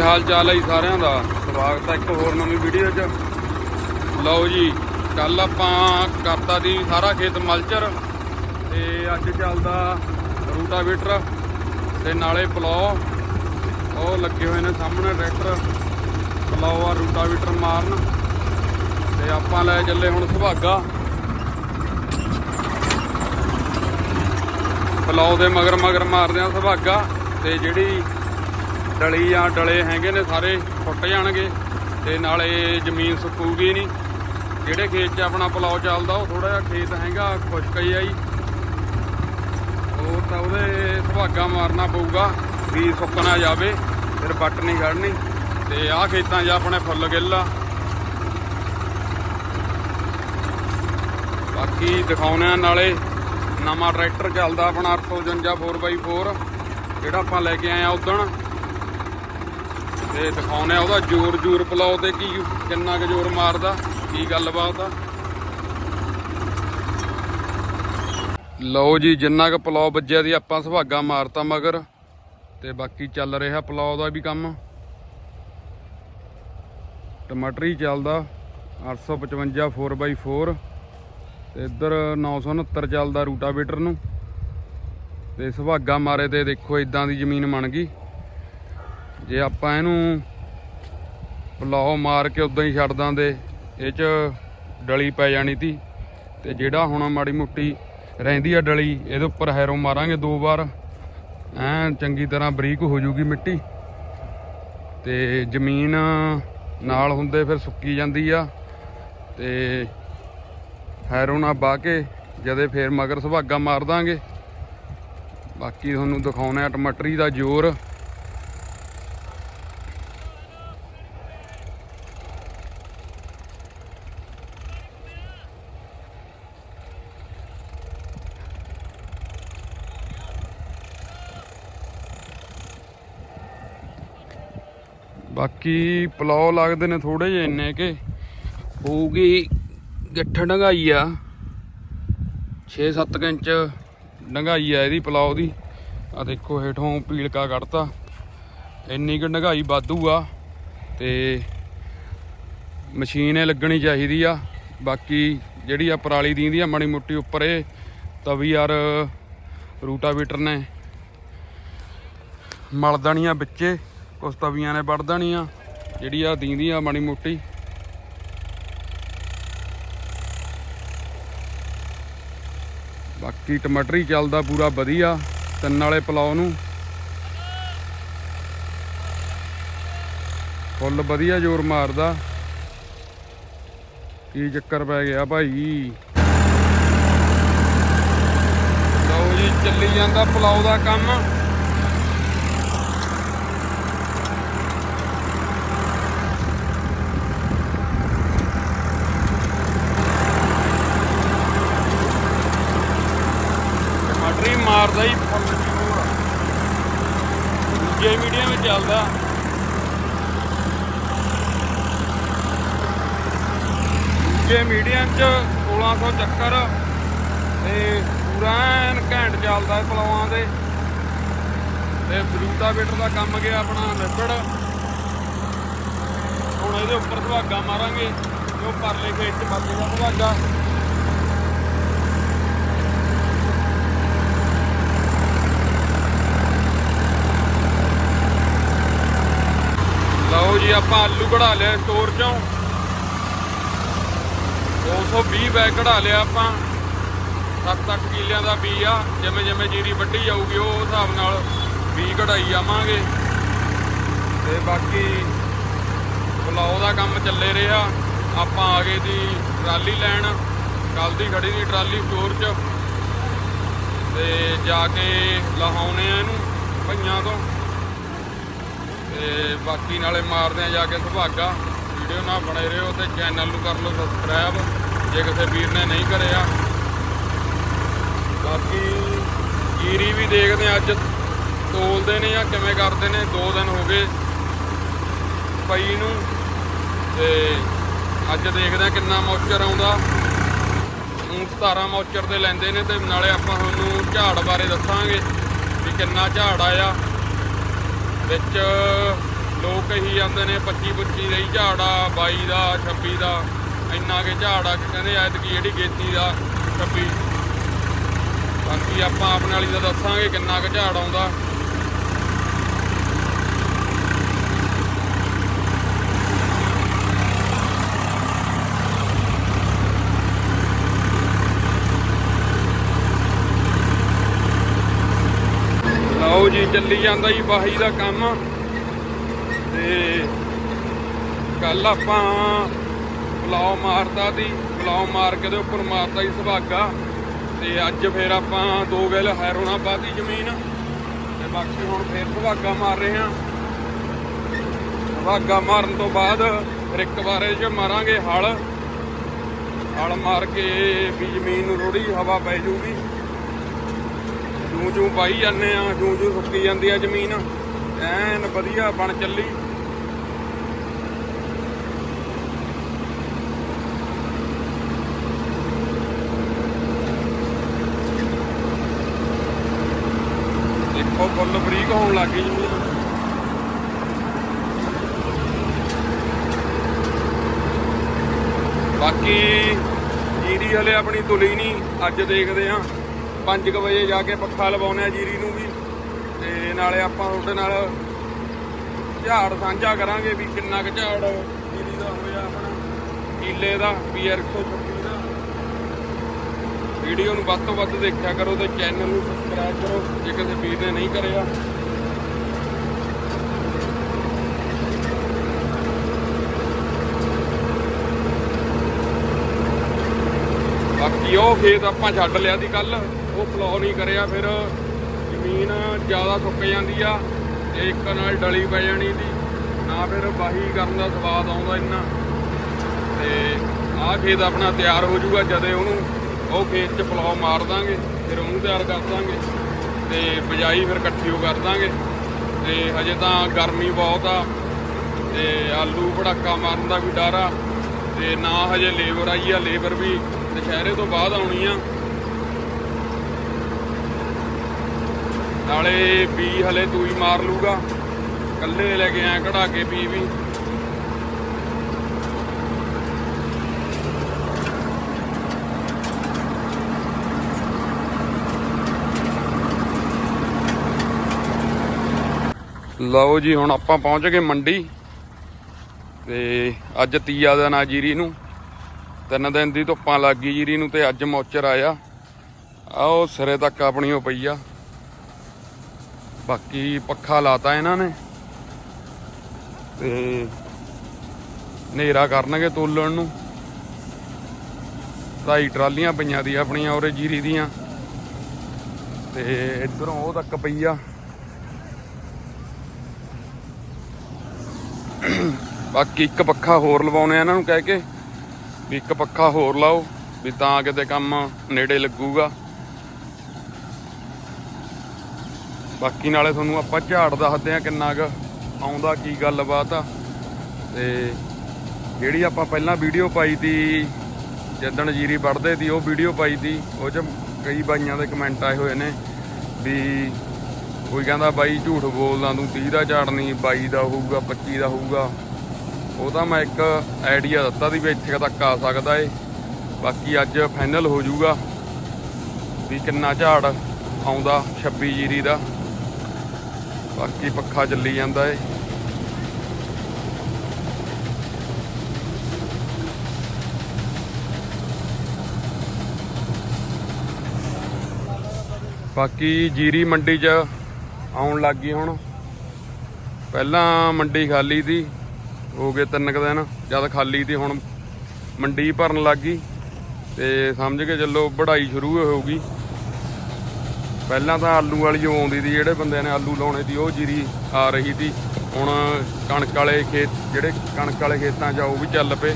ਹਾਲ ਚਾਲ ਹੈ ਜੀ ਸਾਰਿਆਂ ਦਾ? ਸਵਾਗਤ ਹੈ ਇੱਕ ਹੋਰ ਨਵੀਂ ਵੀਡੀਓ 'ਚ। ਲਓ ਜੀ ਕੱਲ ਆਪਾਂ ਕਰਤਾ ਦੀ ਸਾਰਾ ਖੇਤ ਮਲਚਰ ਤੇ ਅੱਜ ਚੱਲਦਾ ਰੂਟਾਵੇਟਰ ਤੇ ਨਾਲੇ ਪਲਾਉ ਉਹ ਲੱਗੇ ਹੋਏ ਨੇ ਸਾਹਮਣੇ ਟਰੈਕਟਰ। ਪਲਾਉ ਆ ਰੂਟਾਵੇਟਰ ਮਾਰਨ ਤੇ ਆਪਾਂ ਲੈ ਚੱਲੇ ਹੁਣ ਸੁਭਾਗਾ ਪਲਾਉ ਦੇ ਮਗਰ ਮਗਰ ਮਾਰਦੇ ਆ ਸੁਭਾਗਾ ਤੇ ਜਿਹੜੀ ਡਲੀ ਆ ਡਲੇ ਹੈਗੇ ਨੇ ਸਾਰੇ ਫੁੱਟ ਜਾਣਗੇ ਤੇ ਨਾਲੇ ਜ਼ਮੀਨ ਸੁੱਕੂਗੀ ਨਹੀਂ। ਜਿਹੜੇ ਖੇਤ 'ਚ ਆਪਣਾ ਪਲਾਉ ਚੱਲਦਾ, ਉਹ ਥੋੜਾ ਜਿਹਾ ਖੇਤ ਹੈਗਾ, ਖੁਸ਼ਕ ਹੀ ਆ ਜੀ। ਹੋਰ ਤਾਂ ਉਹਦੇ ਸੁਭਾਗਾ ਮਾਰਨਾ ਪਊਗਾ, ਵੀ ਸੁੱਕ ਨਾ ਜਾਵੇ, ਫਿਰ ਵੱਟ ਨਹੀਂ ਖੜਨੀ ਤੇ ਆਹ ਖੇਤਾਂ 'ਚ ਆਪਣੇ ਫੁੱਲ ਗਿੱਲ ਆ। ਬਾਕੀ ਦਿਖਾਉਣੇ ਆ ਨਾਲੇ, ਨਵਾਂ ਟਰੈਕਟਰ ਚੱਲਦਾ ਆਪਣਾ 855 4x4 ਜਿਹੜਾ ਆਪਾਂ ਲੈ ਕੇ ਆਏ ਆ ਉਦਣ। ਤੇ ਦਿਖਾਉਣੇ ਆ ਉਹਦਾ ਜ਼ੋਰ ਜ਼ੋਰ ਪਲਾਉ ਤੇ ਕੀ ਕਿੰਨਾ ਕੁ ਜ਼ੋਰ ਮਾਰਦਾ, ਕੀ ਗੱਲਬਾਤ ਆ। ਲਓ ਜੀ, ਜਿੰਨਾ ਕੁ ਪਲਾਉ ਵੱਜਿਆ ਦੀ ਆਪਾਂ ਸੁਭਾਗਾ ਮਾਰਤਾ ਮਗਰ। ਤੇ ਬਾਕੀ ਚੱਲ ਰਿਹਾ ਪਲਾਉ ਦਾ ਵੀ ਕੰਮ। ਟਮਾਟਰ ਹੀ ਚੱਲਦਾ 855 4x4 ਤੇ ਇੱਧਰ 969 ਚੱਲਦਾ ਰੂਟਾਵੇਟਰ ਨੂੰ। ਤੇ ਸੁਭਾਗਾ ਮਾਰੇ ਤੇ ਦੇਖੋ ਇਦਾਂ ਦੀ ਜ਼ਮੀਨ ਬਣ ਗਈ। ਜੇ ਆਪਾਂ ਇਹਨੂੰ ਪਲਾਉ ਮਾਰ ਕੇ ਉਦਾਂ ਹੀ ਛੱਡ ਦਾਂਦੇ, ਇਹ ਚ ਡਲੀ ਪੈ ਜਾਣੀ ਤੀ। ਤੇ ਜਿਹੜਾ ਹੁਣ ਮਾੜੀ ਮੁੱਟੀ ਰਹਿੰਦੀ ਆ ਡਲੀ, ਇਹਦੇ ਉੱਪਰ ਹੈਰੋ ਮਾਰਾਂਗੇ ਦੋ ਵਾਰ। ਐਨ ਚੰਗੀ ਤਰ੍ਹਾਂ ਬਰੀਕ ਹੋ ਜੂਗੀ ਮਿੱਟੀ। ਤੇ ਜ਼ਮੀਨ ਨਾਲ ਹੁੰਦੇ ਫਿਰ ਸੁੱਕੀ ਜਾਂਦੀ ਆ। ਤੇ ਹੈਰੋ ਨਾਲ ਬਾਹ ਕੇ ਜਦੇ ਫੇਰ ਮਗਰ ਸੁਭਾਗਾ ਮਾਰ ਦਾਂਗੇ। ਬਾਕੀ ਤੁਹਾਨੂੰ ਦਿਖਾਉਣਾ ਟਮਾਟਰੀ ਦਾ ਜ਼ੋਰ। ਬਾਕੀ ਪਲਾਉ ਲੱਗਦੇ ਨੇ ਥੋੜੇ ਜਿਹੇ ਇੰਨੇ ਕਿ। ਹੋਊਗੀ ਗਿੱਠ ਡੰਗਾਈ ਆ। 6-7 ਇੰਚ ਡੰਗਾਈ ਆ ਇਹਦੀ ਪਲਾਉ ਦੀ। ਆ ਦੇਖੋ ਹੇਠੋਂ ਪੀਲਕਾ ਕੱਢਤਾ। ਇੰਨੀ ਕੁ ਡੰਗਾਈ ਵਾਧੂ ਆ ਤੇ ਮਸ਼ੀਨ ਇਹ ਲੱਗਣੀ ਚਾਹੀਦੀ ਆ। ਬਾਕੀ ਜਿਹੜੀ ਆ ਪਰਾਲੀ ਦੀਂਦੀ ਆ ਮਾੜੀ ਮੁੱਟੀ ਉੱਪਰ ਇਹ ਤਵੀ ਯਾਰ ਰੂਟਾਵੀਟਰ ਨੇ। ਮਲ ਦੇਣੀਆਂ ਵਿੱਚੇ। ਕੁਛ ਤਵੀਆਂ ਨੇ ਵੱਢ ਦੇਣੀਆਂ ਜਿਹੜੀ ਆ ਦੀਂਦੀ ਆ ਮਾੜੀ ਮੋਟੀ। ਬਾਕੀ ਟਮਾਟਰ ਹੀ ਚੱਲਦਾ ਪੂਰਾ ਵਧੀਆ, ਤਿੰਨ ਵਾਲੇ ਪਲਾਉ ਨੂੰ। ਫੁੱਲ ਵਧੀਆ ਜ਼ੋਰ ਮਾਰਦਾ। ਕੀ ਚੱਕਰ ਪੈ ਗਿਆ ਭਾਈ? ਲਓ ਜੀ, ਚੱਲੀ ਜਾਂਦਾ ਪਲਾਉ ਦਾ ਕੰਮ ਟਮਾਟਰ ਹੀ ਹੀ ਫੁੱਲ ਜ਼ੋਰ ਦੂਜੇ ਮੀਡੀਅਮ ਵਿੱਚ ਚੱਲਦਾ। ਦੂਜੇ ਮੀਡੀਅਮ ਚ 1600 ਚੱਕਰ ਤੇ ਪੂਰਾ ਐਨ ਘੈਂਟ ਚੱਲਦਾ ਹੈ ਪਲਵਾਂ ਦੇ। ਤੇ ਬਰੂਟਾ ਵੇਟਰ ਦਾ ਕੰਮ ਗਿਆ ਆਪਣਾ ਨਿਬੜ ਹੁਣ ਇਹਦੇ ਉੱਪਰ ਸੁਹਾਗਾ ਮਾਰਾਂਗੇ ਤੇ ਉਹ ਪਰਲੇ ਖੇਤ ਚ ਵੱਜੇਗਾ ਸੁਹਾਗਾ ਲਓ ਜੀ ਆਪਾਂ ਆਲੂ ਕਢਾ ਲਿਆ ਸਟੋਰ ਚੋਂ। 220 ਬੈਗ ਕਢਾ ਲਿਆ ਆਪਾਂ। 7-8 ਕਿੱਲਿਆਂ ਦਾ ਬੀ ਆ। ਜਿਵੇਂ ਜਿਵੇਂ ਜੀਰੀ ਵੱਢੀ ਜਾਊਗੀ, ਉਹ ਹਿਸਾਬ ਨਾਲ ਬੀ ਕਢਾਈ ਜਾਵਾਂਗੇ। ਤੇ ਬਾਕੀ ਬਲਾਉ ਦਾ ਕੰਮ ਚੱਲੇ ਰਿਹਾ। ਆਪਾਂ ਆ ਗਏ ਦੀ ਟਰਾਲੀ ਲੈਣ। ਕੱਲ ਦੀ ਖੜੀ ਦੀ ਟਰਾਲੀ ਸਟੋਰ 'ਚ। ਤੇ ਜਾ ਕੇ ਲਹਾਉਣੇ ਆ ਇਹਨੂੰ, ਭਈਆਂ ਤੋਂ। ਤੇ ਬਾਕੀ ਨਾਲੇ ਮਾਰਦੇ ਆ ਜਾ ਕੇ ਸੁਭਾਗਾ। ਵੀਡੀਓ ਨਾਲ ਬਣੇ ਰਹੋ ਤੇ ਚੈਨਲ ਨੂੰ ਕਰ ਲਓ ਸਬਸਕ੍ਰਾਈਬ ਜੇ ਕਿਸੇ ਵੀਰ ਨੇ ਨਹੀਂ ਕਰਿਆ। ਬਾਕੀ ਜੀਰੀ ਵੀ ਦੇਖਦੇ ਆ ਅੱਜ। ਤੋਲਦੇ ਨੇ ਜਾਂ ਕਿਵੇਂ ਕਰਦੇ ਨੇ 2 ਦਿਨ ਹੋ ਗਏ ਪਈ ਨੂੰ। ਤੇ ਅੱਜ ਦੇਖਦੇ ਆ ਕਿੰਨਾ ਮੌਚਰ ਆਉਂਦਾ। ਊਂ 17 ਮੌਚਰ 'ਤੇ ਲੈਂਦੇ ਨੇ ਤੇ ਨਾਲੇ ਆਪਾਂ ਤੁਹਾਨੂੰ ਝਾੜ ਬਾਰੇ ਦੱਸਾਂਗੇ ਵੀ ਕਿੰਨਾ ਝਾੜ ਆਇਆ। ਵਿੱਚ ਲੋਕ ਕਹੀ ਜਾਂਦੇ ਨੇ 25 25 ਦਾ ਹੀ ਝਾੜ ਆ 22 ਦਾ 26 ਦਾ। ਇੰਨਾ ਕੇ ਝਾੜ ਆ ਕਿ ਕਹਿੰਦੇ ਐਤਕੀ ਜਿਹੜੀ ਗੇਤੀ ਦਾ 26 ਬਾਕੀ ਆਪਾਂ ਆਪਣੇ ਵਾਲੀ ਦਾ ਦੱਸਾਂਗੇ ਕਿੰਨਾ ਕੁ ਝਾੜ ਆਉਂਦਾ ਲਓ ਜੀ, ਚੱਲੀ ਜਾਂਦਾ ਜੀ, ਬਾਹੀ ਦਾ ਕੰਮ। ਤੇ ਕੱਲ ਆਪਾਂ ਪਲਾਉ ਮਾਰਦਾ ਸੀ ਪਲਾਉ ਮਾਰ ਕੇ ਦੇ ਉੱਪਰ ਮਾਰਦਾ ਜੀ ਸੁਭਾਗਾ ਤੇ ਅੱਜ ਫੇਰ ਆਪਾਂ ਦੋ ਗਿਲ ਹੈਰੋਣਾ ਬਾਦੀ ਜ਼ਮੀਨ। ਤੇ ਬਾਕੀ ਹੁਣ ਫੇਰ ਸੁਭਾਗਾ ਮਾਰ ਰਹੇ ਹਾਂ। ਸੁਭਾਗਾ ਮਾਰਨ ਤੋਂ ਬਾਅਦ ਫਿਰ ਇੱਕ ਵਾਰੇ ਚ ਮਾਰਾਂਗੇ ਹਲ। ਹਲ ਮਾਰ ਕੇ ਵੀ ਜ਼ਮੀਨ ਨੂੰ ਥੋੜੀ ਹਵਾ ਪੈ ਜੂਗੀ ਜੂੰ ਜੂ ਪਾਈ ਜਾਂਦੇ ਆ ਜੂੰ ਜੂ ਸੁੱਕੀ ਜਾਂਦੀ ਆ ਜ਼ਮੀਨ। ਐਨ ਵਧੀਆ ਬਣ ਚੱਲੀ। ਦੇਖੋ ਫੁੱਲ ਬਰੀਕ ਹੋਣ ਲੱਗ ਗਈ ਜ਼ਮੀਨ ਬਾਕੀ ਜੀਰੀ ਹਲੇ ਆਪਣੀ ਤੁਲੀ ਨਹੀਂ ਅੱਜ ਦੇਖਦੇ ਆ 5 ਵਜੇ ਜਾ ਕੇ ਪੱਖਾ ਲਵਾਉਣੇ ਆ ਜੀਰੀ ਨੂੰ ਵੀ। ਤੇ ਨਾਲੇ ਆਪਾਂ ਉਹਦੇ ਨਾਲ ਝਾੜ ਸਾਂਝਾ ਕਰਾਂਗੇ ਵੀ ਕਿੰਨਾ ਕੁ ਝਾੜ ਜੀਰੀ ਦਾ ਹੋਇਆ ਆਪਣਾ। ਕੀਲੇ ਦਾ ਪੀਆਰ 126 ਦਾ। ਵੀਡੀਓ ਨੂੰ ਵੱਧ ਤੋਂ ਵੱਧ ਦੇਖਿਆ ਕਰੋ ਤੇ ਚੈਨਲ ਨੂੰ ਸਬਸਕ੍ਰਾਈਬ ਕਰੋ, ਜੇ ਕਿਸੇ ਵੀਰ ਨੇ ਨਹੀਂ ਕਰਿਆ। ਬਾਕੀ ਉਹ ਖੇਤ ਆਪਾਂ ਛੱਡ ਲਿਆ ਸੀ ਕੱਲ ਉਹ ਪਲੋ ਨਹੀਂ ਕਰਿਆ, ਫਿਰ ਜ਼ਮੀਨ ਜ਼ਿਆਦਾ ਸੁੱਕ ਜਾਂਦੀ ਆ ਤੇ ਇੱਕ ਨਾਲ ਡਲੀ ਪੈ ਜਾਣੀ ਦੀ। ਨਾ ਫਿਰ ਬਾਹੀ ਕਰਨ ਦਾ ਸਵਾਦ ਆਉਂਦਾ ਇੰਨਾ। ਤੇ ਆਹ ਖੇਤ ਆਪਣਾ ਤਿਆਰ ਹੋ ਜਾਊਗਾ, ਜਦੇ ਉਹਨੂੰ ਉਹ ਖੇਤ 'ਚ ਪਲੋ ਮਾਰ ਦਾਂਗੇ, ਫਿਰ ਉਹਨੂੰ ਤਿਆਰ ਕਰ ਦਾਂਗੇ ਤੇ ਬਜਾਈ ਫਿਰ ਇਕੱਠੀ ਉਹ ਕਰ ਦਾਂਗੇ। ਤੇ ਹਜੇ ਤਾਂ ਗਰਮੀ ਬਹੁਤ ਆ ਤੇ ਆਲੂ ਭੜਾਕਾ ਮਾਰਨ ਦਾ ਵੀ ਡਰ ਆ ਤੇ ਨਾ ਹਜੇ ਲੇਬਰ ਆਈ ਆ, ਲੇਬਰ ਵੀ ਦੁਸ਼ਹਿਰੇ ਤੋਂ ਬਾਅਦ ਆਉਣੀ ਆ। ਨਾਲੇ ਬੀ ਹਲੇ ਤੂੰ ਮਾਰ ਲੂਗਾ ਕੱਲੇ ਲੈ ਕੇ ਆਇਆ ਕਢਾ ਕੇ ਬੀ ਵੀ। ਲਓ ਜੀ, ਹੁਣ ਆਪਾਂ ਪਹੁੰਚ ਗਏ ਮੰਡੀ। ਤੇ ਅੱਜ ਤੀਆ ਦਿਨ ਆ ਜੀਰੀ ਨੂੰ। ਤਿੰਨ ਦਿਨ ਦੀ ਧੁੱਪਾਂ ਲੱਗ ਗਈ ਜੀਰੀ ਨੂੰ ਤੇ ਅੱਜ ਮੌਚਰ ਆਇਆ। ਆ ਸਿਰੇ ਤੱਕ ਆਪਣੀ ਉਹ ਪਈ ਆ। ਬਾਕੀ ਪੱਖਾ ਲਾਤਾ ਇਹਨਾਂ ਨੇ। ਤੇ ਹਨੇਰਾ ਕਰਨਗੇ ਤੋਲਣ ਨੂੰ। ਢਾਈ ਟਰਾਲੀਆਂ ਪਈਆਂ ਦੀ ਆਪਣੀਆਂ ਔਰੇ ਜੀਰੀ ਦੀਆਂ। ਤੇ ਇਧਰੋਂ ਉਹ ਤੱਕ ਪਈ ਆ। ਬਾਕੀ ਇੱਕ ਪੱਖਾ ਹੋਰ ਲਵਾਉਣੇ ਆ ਇਹਨਾਂ ਨੂੰ ਕਹਿ ਕੇ, ਵੀ ਇੱਕ ਪੱਖਾ ਹੋਰ ਲਾਓ, ਵੀ ਤਾਂ ਕਿਤੇ ਕੰਮ ਨੇੜੇ ਲੱਗੂਗਾ। ਬਾਕੀ ਨਾਲੇ ਤੁਹਾਨੂੰ ਆਪਾਂ ਝਾੜ ਦੱਸਦੇ ਆ ਕਿੰਨਾ ਕੁ ਆਉਂਦਾ, ਕੀ ਗੱਲਬਾਤ ਆ। ਤੇ ਜਿਹੜੀ ਆਪਾਂ ਪਹਿਲਾਂ ਵੀਡੀਓ ਪਾਈ ਤੀ, ਜਿੱਦਣ ਜੀਰੀ ਵੜਦੇ ਤੀ, ਉਹ ਵੀਡੀਓ ਪਾਈ ਤੀ। ਉਹ ਚ ਕਈ ਬਾਈਆਂ ਦੇ ਕਮੈਂਟ ਆਏ ਹੋਏ ਨੇ ਵੀ ਕੋਈ ਕਹਿੰਦਾ ਬਾਈ ਝੂਠ ਬੋਲਦਾ ਤੂੰ 30 ਦਾ ਝਾੜ ਨਹੀਂ 22 ਦਾ ਹੋਊਗਾ 25 ਦਾ ਹੋਊਗਾ। ਉਹ ਤਾਂ ਮੈਂ ਇੱਕ ਆਈਡੀਆ ਦਿੱਤਾ ਸੀ ਵੀ ਇੱਥੇ ਤੱਕ ਆ ਸਕਦਾ ਏ। ਬਾਕੀ ਅੱਜ ਫਾਈਨਲ ਹੋ ਜਾਊਗਾ ਵੀ ਕਿੰਨਾ ਝਾੜ ਆਉਂਦਾ 26 ਜੀਰੀ ਦਾ। ਬਾਕੀ ਪੱਖਾ ਚੱਲੀ ਜਾਂਦਾ ਏ। ਬਾਕੀ ਜੀਰੀ ਮੰਡੀ 'ਚ ਆਉਣ ਲੱਗ ਗਈ ਹੁਣ। ਪਹਿਲਾਂ ਮੰਡੀ ਖਾਲੀ ਸੀ, ਹੋ ਗਏ ਤਿੰਨ ਕੁ ਦਿਨ, ਜਦ ਖਾਲੀ ਸੀ ਹੁਣ ਮੰਡੀ ਭਰਨ ਲੱਗ ਗਈ। ਤੇ ਸਮਝ ਕੇ ਚੱਲੋ, ਵਢਾਈ ਸ਼ੁਰੂ ਹੋਊਗੀ। ਪਹਿਲਾਂ ਤਾਂ ਆਲੂ ਵਾਲੀ ਉਹ ਆਉਂਦੀ ਸੀ, ਜਿਹੜੇ ਬੰਦਿਆਂ ਨੇ ਆਲੂ ਲਾਉਣੇ ਸੀ, ਉਹ ਜੀਰੀ ਆ ਰਹੀ ਸੀ। ਹੁਣ ਕਣਕ ਵਾਲੇ ਖੇਤ, ਜਿਹੜੇ ਕਣਕ ਵਾਲੇ ਖੇਤਾਂ 'ਚ ਆ, ਉਹ ਵੀ ਚੱਲ ਪਏ।